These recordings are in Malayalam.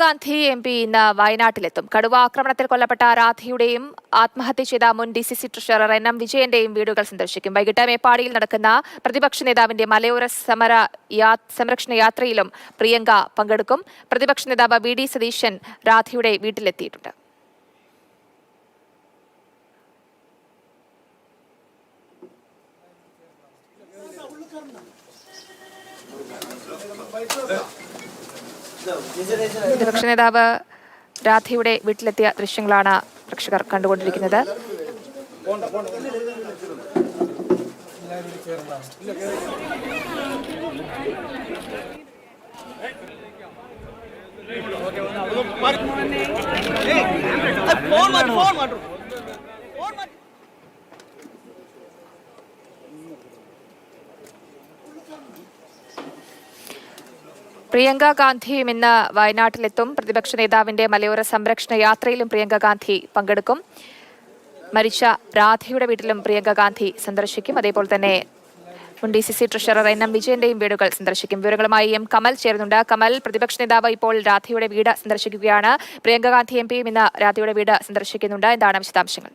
ഗാന്ധി എം പി ഇന്ന് വയനാട്ടിലെത്തും. കടുവ ആക്രമണത്തിൽ കൊല്ലപ്പെട്ട രാധയുടെയും ആത്മഹത്യ ചെയ്ത മുൻ D C C treasurer N M വിജയന്റെയും വീടുകൾ സന്ദർശിക്കും. വൈകിട്ട് മേപ്പാടിയിൽ നടക്കുന്ന പ്രതിപക്ഷ നേതാവിന്റെ മലയോര സമര സംരക്ഷണ യാത്രയിലും പ്രിയങ്ക പങ്കെടുക്കും. പ്രതിപക്ഷ നേതാവ് വി ഡി സതീശൻ രാധയുടെ വീട്ടിലെത്തിയിട്ടുണ്ട്. പ്രതിപക്ഷ നേതാവ് രാധയുടെ വീട്ടിലെത്തിയ ദൃശ്യങ്ങളാണ് പ്രേക്ഷകർ കണ്ടുകൊണ്ടിരിക്കുന്നത്. ഫോൺ മാറ്റും ഫോൺ മാറ്റു. പ്രിയങ്ക ഗാന്ധിയും ഇന്ന് വയനാട്ടിലെത്തും. പ്രതിപക്ഷ നേതാവിന്റെ മലയോര സംരക്ഷണ യാത്രയിലും പ്രിയങ്ക ഗാന്ധി പങ്കെടുക്കും. മരിച്ച രാധയുടെ വീട്ടിലും പ്രിയങ്ക ഗാന്ധി സന്ദർശിക്കും. അതേപോലെ തന്നെ മുൻ D C C treasurer N M വിജയന്റെയും വീടുകൾ സന്ദർശിക്കും. വിവരങ്ങളുമായി എം കമൽ ചേരുന്നുണ്ട്. കമൽ പ്രതിപക്ഷ നേതാവ് ഇപ്പോൾ രാധയുടെ വീട് സന്ദർശിക്കുകയാണ്. പ്രിയങ്ക ഗാന്ധി എം പിയും ഇന്ന് രാധയുടെ വീട് സന്ദർശിക്കുന്നുണ്ട്. എന്താണ് വിശദാംശങ്ങൾ?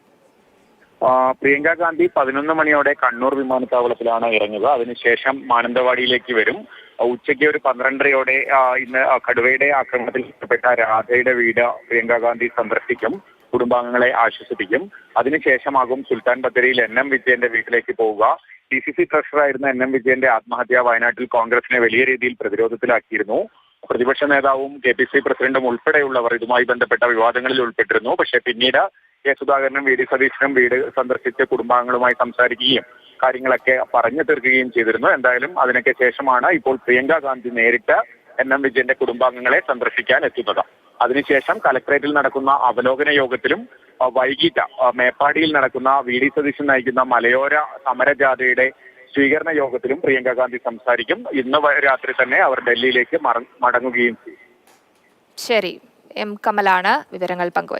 പ്രിയങ്ക ഗാന്ധി പതിനൊന്ന് മണിയോടെ കണ്ണൂർ വിമാനത്താവളത്തിലാണ് ഇറങ്ങുക. അതിനുശേഷം മാനന്തവാടിയിലേക്ക് വരും. ഉച്ചയ്ക്ക് ഒരു പന്ത്രണ്ടരയോടെ ഇന്ന് കടുവയുടെ ആക്രമണത്തിൽ ഇഷ്ടപ്പെട്ട രാധയുടെ വീട് പ്രിയങ്ക ഗാന്ധി സന്ദർശിക്കും. കുടുംബാംഗങ്ങളെ ആശ്വസിപ്പിക്കും. അതിനുശേഷമാകും സുൽത്താൻ ബത്തേരിയിൽ എൻ എം വിജയന്റെ വീട്ടിലേക്ക് പോവുക. ഡി സി സി ട്രഷറായിരുന്ന എൻ എം വിജയന്റെ ആത്മഹത്യ വയനാട്ടിൽ കോൺഗ്രസിനെ വലിയ രീതിയിൽ പ്രതിരോധത്തിലാക്കിയിരുന്നു. പ്രതിപക്ഷ നേതാവും കെ പി സി പ്രസിഡന്റും ഉൾപ്പെടെയുള്ളവർ ഇതുമായി ബന്ധപ്പെട്ട വിവാദങ്ങളിൽ ഉൾപ്പെട്ടിരുന്നു. പക്ഷേ പിന്നീട് കെ സുധാകരനും വി ഡി സതീശനും വീട് സന്ദർശിച്ച് കുടുംബാംഗങ്ങളുമായി സംസാരിക്കുകയും കാര്യങ്ങളൊക്കെ പറഞ്ഞു തീർക്കുകയും ചെയ്തിരുന്നു. എന്തായാലും അതിനൊക്കെ ശേഷമാണ് ഇപ്പോൾ പ്രിയങ്ക ഗാന്ധി നേരിട്ട് എൻ എം വിജയന്റെ കുടുംബാംഗങ്ങളെ സന്ദർശിക്കാൻ എത്തുന്നത്. അതിനുശേഷം കലക്ടറേറ്റിൽ നടക്കുന്ന അവലോകന യോഗത്തിലും വൈകിട്ട് മേപ്പാടിയിൽ നടക്കുന്ന വി ഡി സതീശൻ നയിക്കുന്ന മലയോര സമരജാഥയുടെ സ്വീകരണ യോഗത്തിലും പ്രിയങ്ക ഗാന്ധി സംസാരിക്കും. ഇന്ന് രാത്രി തന്നെ അവർ ഡൽഹിയിലേക്ക് മടങ്ങുകയും ചെയ്യും. ശരി. എം കമലാണ് വിവരങ്ങൾ പങ്കുവച്ചത്.